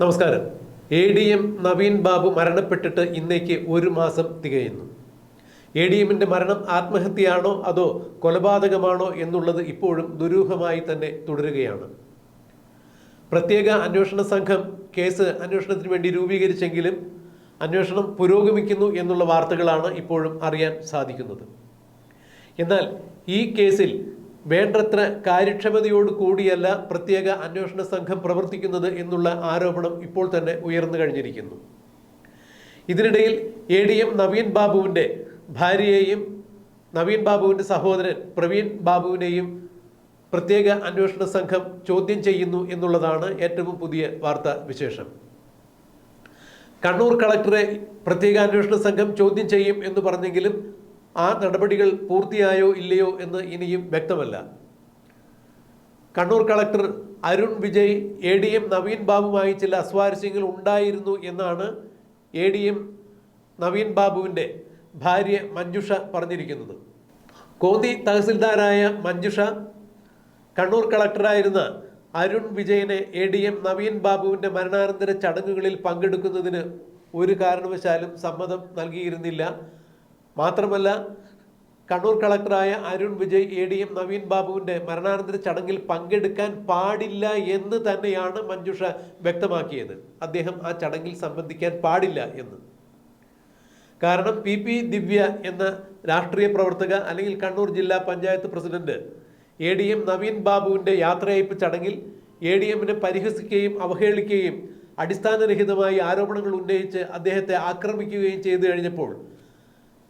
നമസ്കാരം. A D M Naveen Babu മരണപ്പെട്ടിട്ട് ഇന്നേക്ക് ഒരു മാസം തികയുന്നു. എ ഡി എമ്മിന്റെ മരണം ആത്മഹത്യയാണോ അതോ കൊലപാതകമാണോ എന്നുള്ളത് ഇപ്പോഴും ദുരൂഹമായി തന്നെ തുടരുകയാണ്. പ്രത്യേക അന്വേഷണ സംഘം കേസ് അന്വേഷണത്തിന് വേണ്ടി രൂപീകരിച്ചെങ്കിലും അന്വേഷണം പുരോഗമിക്കുന്നു എന്നുള്ള വാർത്തകളാണ് ഇപ്പോഴും അറിയാൻ സാധിക്കുന്നത്. എന്നാൽ ഈ കേസിൽ വേണ്ടത്ര കാര്യക്ഷമതയോട് കൂടിയല്ല പ്രത്യേക അന്വേഷണ സംഘം പ്രവർത്തിക്കുന്നത് എന്നുള്ള ആരോപണം ഇപ്പോൾ തന്നെ ഉയർന്നു കഴിഞ്ഞിരിക്കുന്നു. ഇതിനിടയിൽ എ ഡി എം നവീൻ ബാബുവിന്റെ ഭാര്യയെയും നവീൻ ബാബുവിന്റെ സഹോദരൻ പ്രവീൺ ബാബുവിനെയും പ്രത്യേക അന്വേഷണ സംഘം ചോദ്യം ചെയ്യുന്നു എന്നുള്ളതാണ് ഏറ്റവും പുതിയ വാർത്താ വിശേഷം. കണ്ണൂർ കളക്ടറെ പ്രത്യേക അന്വേഷണ സംഘം ചോദ്യം ചെയ്യും എന്ന് പറഞ്ഞെങ്കിലും ആ നടപടികൾ പൂർത്തിയായോ ഇല്ലയോ എന്ന് ഇനിയും വ്യക്തമല്ല. Kannur collector Arun Vijay A D M Naveen ബാബുമായി ചില അസ്വാരസ്യങ്ങൾ ഉണ്ടായിരുന്നു എന്നാണ് എ ഡി എം നവീൻ ബാബുവിന്റെ ഭാര്യ മഞ്ജുഷ പറഞ്ഞിരിക്കുന്നത്. കോന്നി തഹസിൽദാരായ മഞ്ജുഷ കണ്ണൂർ കളക്ടറായിരുന്ന അരുൺ വിജയനെ എ ഡി എം നവീൻ ബാബുവിന്റെ മരണാനന്തര ചടങ്ങുകളിൽ പങ്കെടുക്കുന്നതിന് ഒരു കാരണവശാലും സമ്മതം നൽകിയിരുന്നില്ല. മാത്രമല്ല കണ്ണൂർ കളക്ടറായ Arun Vijay A D M Naveen ബാബുവിന്റെ മരണാനന്തര ചടങ്ങിൽ പങ്കെടുക്കാൻ പാടില്ല എന്ന് തന്നെയാണ് മഞ്ജുഷ വ്യക്തമാക്കിയത്. അദ്ദേഹം ആ ചടങ്ങിൽ സംബന്ധിക്കാൻ പാടില്ല എന്ന്. കാരണം പി പി ദിവ്യ എന്ന രാഷ്ട്രീയ പ്രവർത്തക അല്ലെങ്കിൽ കണ്ണൂർ ജില്ലാ panchayat president A D M Naveen ബാബുവിന്റെ യാത്രയയപ്പ് ചടങ്ങിൽ എ ഡി എമ്മിനെ പരിഹസിക്കുകയും അവഹേളിക്കുകയും അടിസ്ഥാനരഹിതമായി ആരോപണങ്ങൾ ഉന്നയിച്ച് അദ്ദേഹത്തെ ആക്രമിക്കുകയും ചെയ്തു കഴിഞ്ഞപ്പോൾ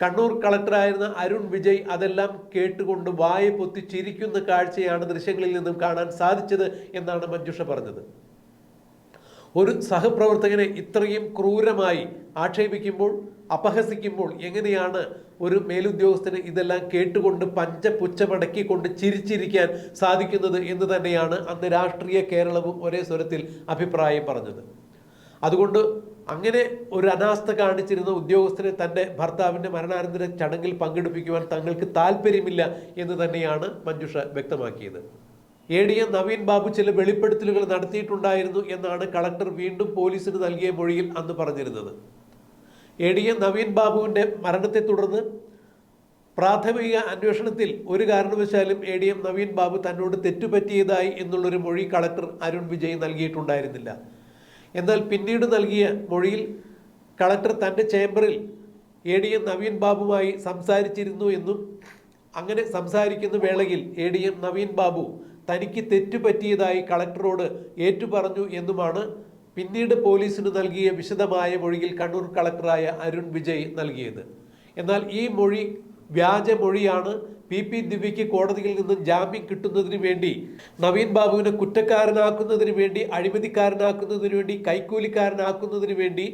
കണ്ണൂർ കളക്ടറായിരുന്ന അരുൺ വിജയ് അതെല്ലാം കേട്ടുകൊണ്ട് വായ പൊത്തി ചിരിക്കുന്ന കാഴ്ചയാണ് ദൃശ്യങ്ങളിൽ നിന്നും കാണാൻ സാധിച്ചത് എന്നാണ് മഞ്ജുഷ പറഞ്ഞത്. ഒരു സഹപ്രവർത്തകനെ ഇത്രയും ക്രൂരമായി ആക്ഷേപിക്കുമ്പോൾ അപഹസിക്കുമ്പോൾ എങ്ങനെയാണ് ഒരു മേലുദ്യോഗസ്ഥന് ഇതെല്ലാം കേട്ടുകൊണ്ട് പഞ്ചപുച്ചമടക്കിക്കൊണ്ട് ചിരിച്ചിരിക്കാൻ സാധിക്കുന്നത് എന്ന് തന്നെയാണ് അന്ന് രാഷ്ട്രീയ കേരളവും ഒരേ സ്വരത്തിൽ അഭിപ്രായം പറഞ്ഞത്. അതുകൊണ്ട് അങ്ങനെ ഒരു അനാസ്ഥ കാണിച്ചിരുന്ന ഉദ്യോഗസ്ഥനെ തന്റെ ഭർത്താവിന്റെ മരണാനന്തര ചടങ്ങിൽ പങ്കെടുപ്പിക്കുവാൻ തങ്ങൾക്ക് താല്പര്യമില്ല എന്ന് തന്നെയാണ് മഞ്ജുഷ വ്യക്തമാക്കിയത്. A D M Naveen Babu ചില വെളിപ്പെടുത്തലുകൾ നടത്തിയിട്ടുണ്ടായിരുന്നു എന്നാണ് കളക്ടർ വീണ്ടും പോലീസിന് നൽകിയ മൊഴിയിൽ അന്ന് പറഞ്ഞിരുന്നത്. എ ഡി എം നവീൻ ബാബുവിന്റെ മരണത്തെ തുടർന്ന് പ്രാഥമിക അന്വേഷണത്തിൽ ഒരു കാരണവശാലും A D M Naveen Babu തന്നോട് തെറ്റുപറ്റിയതായി എന്നുള്ളൊരു മൊഴി കളക്ടർ അരുൺ വിജയ് നൽകിയിട്ടുണ്ടായിരുന്നില്ല. എന്നാൽ പിന്നീട് നൽകിയ മൊഴിയിൽ കളക്ടർ തന്റെ ചേംബറിൽ എ ഡി എം നവീൻ ബാബുമായി സംസാരിച്ചിരുന്നു എന്നും അങ്ങനെ സംസാരിക്കുന്ന വേളയിൽ A D M Naveen Babu തനിക്ക് തെറ്റുപറ്റിയതായി കളക്ടറോട് ഏറ്റുപറഞ്ഞു എന്നുമാണ് പിന്നീട് പോലീസിന് നൽകിയ വിശദമായ മൊഴിയിൽ കണ്ണൂർ കളക്ടറായ അരുൺ വിജയ് നൽകിയത്. എന്നാൽ ഈ മൊഴി വ്യാജ മൊഴിയാണ് പി പി ദിവ്യയ്ക്ക് കോടതിയിൽ നിന്നും ജാമ്യം കിട്ടുന്നതിന് വേണ്ടി നവീൻ ബാബുവിനെ കുറ്റക്കാരനാക്കുന്നതിന് വേണ്ടി അഴിമതിക്കാരനാക്കുന്നതിന് വേണ്ടി കൈക്കൂലിക്കാരനാക്കുന്നതിന് വേണ്ടി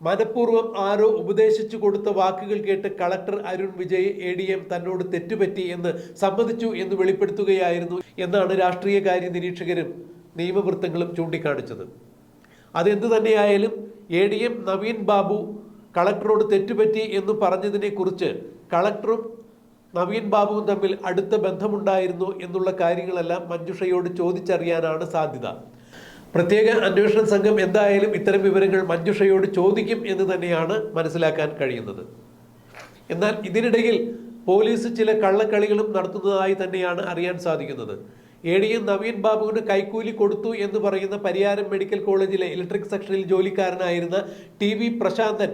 മനഃപൂർവം ആരോ ഉപദേശിച്ചു കൊടുത്ത വാക്കുകൾ കേട്ട് collector Arun Vijay A D M തന്നോട് തെറ്റുപറ്റി എന്ന് സമ്മതിച്ചു എന്ന് വെളിപ്പെടുത്തുകയായിരുന്നു എന്നാണ് രാഷ്ട്രീയകാര്യ നിരീക്ഷകരും നിയമവൃത്തങ്ങളും ചൂണ്ടിക്കാണിച്ചത്. അതെന്തു തന്നെയായാലും A D M Naveen Babu കളക്ടറോട് തെറ്റുപറ്റി എന്ന് പറഞ്ഞതിനെ കുറിച്ച് കളക്ടറും നവീൻ ബാബുവും തമ്മിൽ അടുത്ത ബന്ധമുണ്ടായിരുന്നു എന്നുള്ള കാര്യങ്ങളെല്ലാം മഞ്ജുഷയോട് ചോദിച്ചറിയാനാണ് സാധ്യത. പ്രത്യേക അന്വേഷണ സംഘം എന്തായാലും ഇത്തരം വിവരങ്ങൾ മഞ്ജുഷയോട് ചോദിക്കും എന്ന് തന്നെയാണ് മനസ്സിലാക്കാൻ കഴിയുന്നത്. എന്നാൽ ഇതിനിടയിൽ പോലീസ് ചില കള്ളക്കളികളും നടത്തുന്നതായി തന്നെയാണ് അറിയാൻ സാധിക്കുന്നത്. എ ഡി എം നവീൻ ബാബുവിന് കൈക്കൂലി കൊടുത്തു എന്ന് പറയുന്ന പരിയാരം മെഡിക്കൽ കോളേജിലെ ഇലക്ട്രിക് സെക്ഷനിൽ ജോലിക്കാരനായിരുന്ന ടി വി പ്രശാന്തൻ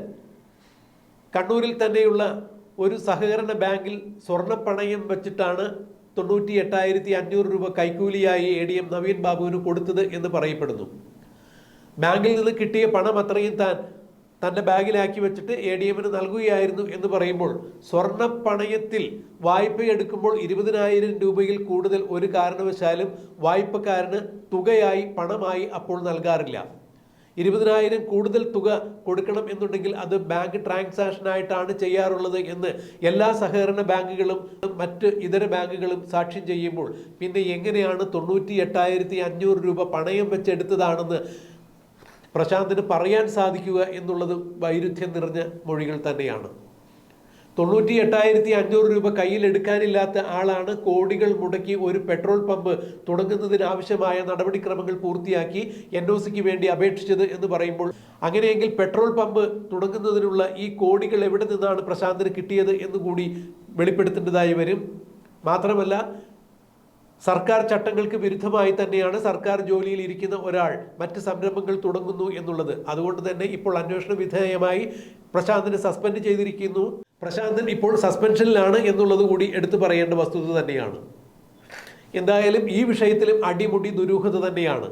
കണ്ണൂരിൽ തന്നെയുള്ള ഒരു സഹകരണ ബാങ്കിൽ സ്വർണപ്പണയം വെച്ചിട്ടാണ് തൊണ്ണൂറ്റി എട്ടായിരത്തി അഞ്ഞൂറ് രൂപ കൈക്കൂലിയായി എ ഡി എം നവീൻ ബാബുവിന് കൊടുത്തത് എന്ന് പറയപ്പെടുന്നു. ബാങ്കിൽ നിന്ന് കിട്ടിയ പണം അത്രയും താൻ തന്റെ ബാഗിലാക്കി വെച്ചിട്ട് എ ഡി എമ്മിന് നൽകുകയായിരുന്നു എന്ന് പറയുമ്പോൾ സ്വർണപ്പണയത്തിൽ വായ്പ എടുക്കുമ്പോൾ ഇരുപതിനായിരം രൂപയിൽ കൂടുതൽ ഒരു കാരണവശാലും വായ്പക്കാരന് തുകയായി പണമായി അപ്പോൾ നൽകാറില്ല. ഇരുപതിനായിരം കൂടുതൽ തുക കൊടുക്കണം എന്നുണ്ടെങ്കിൽ അത് ബാങ്ക് ട്രാൻസാക്ഷൻ ആയിട്ടാണ് ചെയ്യാറുള്ളത് എന്ന് എല്ലാ സഹകരണ ബാങ്കുകളും മറ്റ് ഇതര ബാങ്കുകളും സാക്ഷ്യം ചെയ്യുമ്പോൾ പിന്നെ എങ്ങനെയാണ് തൊണ്ണൂറ്റി എട്ടായിരത്തി അഞ്ഞൂറ് രൂപ പണയം വെച്ചെടുത്തതാണെന്ന് പ്രശാന്തിന് പറയാൻ സാധിക്കുക എന്നുള്ളത് വൈരുദ്ധ്യം നിറഞ്ഞ മൊഴികൾ തന്നെയാണ്. തൊണ്ണൂറ്റി എട്ടായിരത്തി അഞ്ഞൂറ് രൂപ കയ്യിൽ എടുക്കാനില്ലാത്ത ആളാണ് കോടികൾ മുടക്കി ഒരു പെട്രോൾ പമ്പ് തുടങ്ങുന്നതിനാവശ്യമായ നടപടിക്രമങ്ങൾ പൂർത്തിയാക്കി എൻ ഒ സിക്ക് വേണ്ടി അപേക്ഷിച്ചത് എന്ന് പറയുമ്പോൾ അങ്ങനെയെങ്കിൽ പെട്രോൾ പമ്പ് തുടങ്ങുന്നതിനുള്ള ഈ കോടികൾ എവിടെ നിന്നാണ് പ്രശാന്തിന് കിട്ടിയത് എന്ന് കൂടി വെളിപ്പെടുത്തേണ്ടതായി വരും. മാത്രമല്ല സർക്കാർ ചട്ടങ്ങൾക്ക് വിരുദ്ധമായി തന്നെയാണ് സർക്കാർ ജോലിയിൽ ഇരിക്കുന്ന ഒരാൾ മറ്റ് സംരംഭങ്ങൾ തുടങ്ങുന്നു എന്നുള്ളത്. അതുകൊണ്ട് തന്നെ ഇപ്പോൾ അന്വേഷണ വിധേയമായി പ്രശാന്തിനെ സസ്പെൻഡ് ചെയ്തിരിക്കുന്നു. പ്രശാന്തൻ ഇപ്പോൾ സസ്പെൻഷനിലാണ് എന്നുള്ളത് കൂടി എടുത്തു പറയേണ്ട വസ്തുത തന്നെയാണ്. എന്തായാലും ഈ വിഷയത്തിലും അടിമുടി ദുരൂഹത തന്നെയാണ്.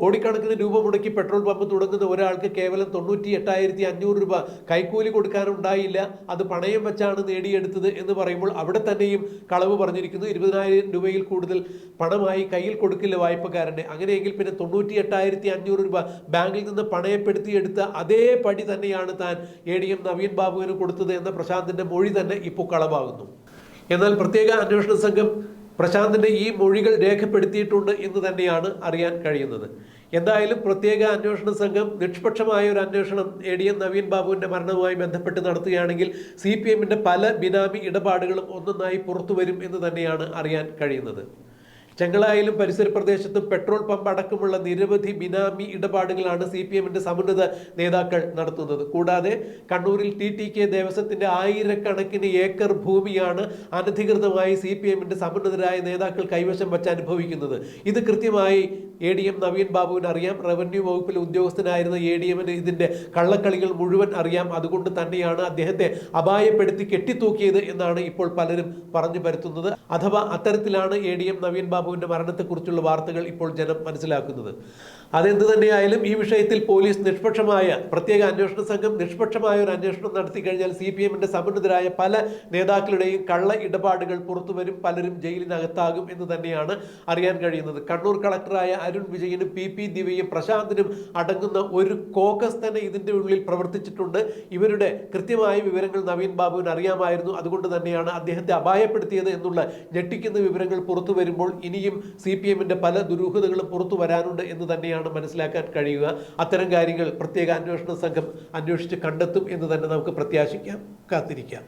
കോടിക്കണക്കിന് രൂപ മുടക്കി പെട്രോൾ പമ്പ് തുടങ്ങുന്ന ഒരാൾക്ക് കേവലം തൊണ്ണൂറ്റി എട്ടായിരത്തി അഞ്ഞൂറ് രൂപ കൈക്കൂലി കൊടുക്കാനുണ്ടായില്ല അത് പണയം വെച്ചാണ് നേടിയെടുത്തത് എന്ന് പറയുമ്പോൾ അവിടെ തന്നെയും കളവ് പറഞ്ഞിരിക്കുന്നു. ഇരുപതിനായിരം രൂപയിൽ കൂടുതൽ പണമായി കയ്യിൽ കൊടുക്കില്ല വായ്പക്കാരന്റെ അങ്ങനെയെങ്കിൽ പിന്നെ തൊണ്ണൂറ്റി എട്ടായിരത്തി അഞ്ഞൂറ് രൂപ ബാങ്കിൽ നിന്ന് പണയപ്പെടുത്തിയെടുത്ത അതേ പടി തന്നെയാണ് താൻ എ ഡി എം നവീൻ ബാബുവിന് കൊടുത്തത് എന്ന പ്രശാന്തിന്റെ മൊഴി തന്നെ ഇപ്പോൾ കളവാകുന്നു. എന്നാൽ പ്രത്യേക അന്വേഷണ സംഘം പ്രശാന്തിന്റെ ഈ മൊഴികൾ രേഖപ്പെടുത്തിയിട്ടുണ്ട് എന്ന് തന്നെയാണ് അറിയാൻ കഴിയുന്നത്. എന്തായാലും പ്രത്യേക അന്വേഷണ സംഘം നിഷ്പക്ഷമായ ഒരു അന്വേഷണം എ ഡി എം നവീൻ ബാബുവിന്റെ മരണവുമായി ബന്ധപ്പെട്ട് നടത്തുകയാണെങ്കിൽ സി പി എമ്മിന്റെ പല ബിനാമി ഇടപാടുകളും ഒന്നൊന്നായി പുറത്തു വരും എന്ന് തന്നെയാണ് അറിയാൻ കഴിയുന്നത്. ചെങ്ങളായാലും പരിസര പ്രദേശത്തും പെട്രോൾ പമ്പ് അടക്കമുള്ള നിരവധി ബിനാമി ഇടപാടുകളാണ് സി പി എമ്മിന്റെ സമുന്നത നേതാക്കൾ നടത്തുന്നത്. കൂടാതെ കണ്ണൂരിൽ ടി ടി കെ ദേവസ്വത്തിന്റെ ആയിരക്കണക്കിന് ഏക്കർ ഭൂമിയാണ് അനധികൃതമായി സി പി എമ്മിന്റെ സമുന്നതരായ നേതാക്കൾ കൈവശം വച്ച് അനുഭവിക്കുന്നത്. ഇത് കൃത്യമായി എ ഡി എം നവീൻ ബാബുവിന് അറിയാം. റവന്യൂ വകുപ്പിലെ ഉദ്യോഗസ്ഥനായിരുന്ന എ ഡി എമ്മിന് ഇതിന്റെ കള്ളക്കളികൾ മുഴുവൻ അറിയാം. അതുകൊണ്ട് തന്നെയാണ് അദ്ദേഹത്തെ അപായപ്പെടുത്തി കെട്ടിത്തൂക്കിയത് എന്നാണ് ഇപ്പോൾ പലരും പറഞ്ഞു പരത്തുന്നത്. അഥവാ അത്തരത്തിലാണ് എ ഡി എം നവീൻ ബാബുവിന്റെ മരണത്തെക്കുറിച്ചുള്ള വാർത്തകൾ ഇപ്പോൾ ജനം മനസ്സിലാക്കുന്നത്. അതെന്ത് തന്നെയായാലും ഈ വിഷയത്തിൽ പോലീസ് നിഷ്പക്ഷമായ പ്രത്യേക അന്വേഷണ സംഘം നിഷ്പക്ഷമായ ഒരു അന്വേഷണം നടത്തി കഴിഞ്ഞാൽ സി പി എമ്മിന്റെ സമുന്നതരായ പല നേതാക്കളുടെയും കള്ള ഇടപാടുകൾ പുറത്തുവരും പലരും ജയിലിനകത്താകും എന്ന് തന്നെയാണ് അറിയാൻ കഴിയുന്നത്. കണ്ണൂർ കളക്ടറായ അരുൺ വിജയനും പി പി ദിവയും പ്രശാന്തിനും അടങ്ങുന്ന ഒരു കോക്കസ് തന്നെ ഇതിന്റെ ഉള്ളിൽ പ്രവർത്തിച്ചിട്ടുണ്ട്. ഇവരുടെ കൃത്യമായ വിവരങ്ങൾ നവീൻ ബാബുവിന് അറിയാമായിരുന്നു. അതുകൊണ്ട് തന്നെയാണ് അദ്ദേഹത്തെ അപായപ്പെടുത്തിയത് എന്നുള്ള ഞെട്ടിക്കുന്ന വിവരങ്ങൾ പുറത്തു വരുമ്പോൾ ഇനിയും സി പി എമ്മിന്റെ പല ദുരൂഹതകളും പുറത്തു വരാനുണ്ട് എന്ന് തന്നെയാണ് മനസ്സിലാക്കാൻ കഴിയുക. അത്തരം കാര്യങ്ങൾ പ്രത്യേക അന്വേഷണ സംഘം അന്വേഷിച്ച് കണ്ടെത്തും എന്ന് തന്നെ നമുക്ക് പ്രത്യാശിക്കാം കാത്തിരിക്കാം.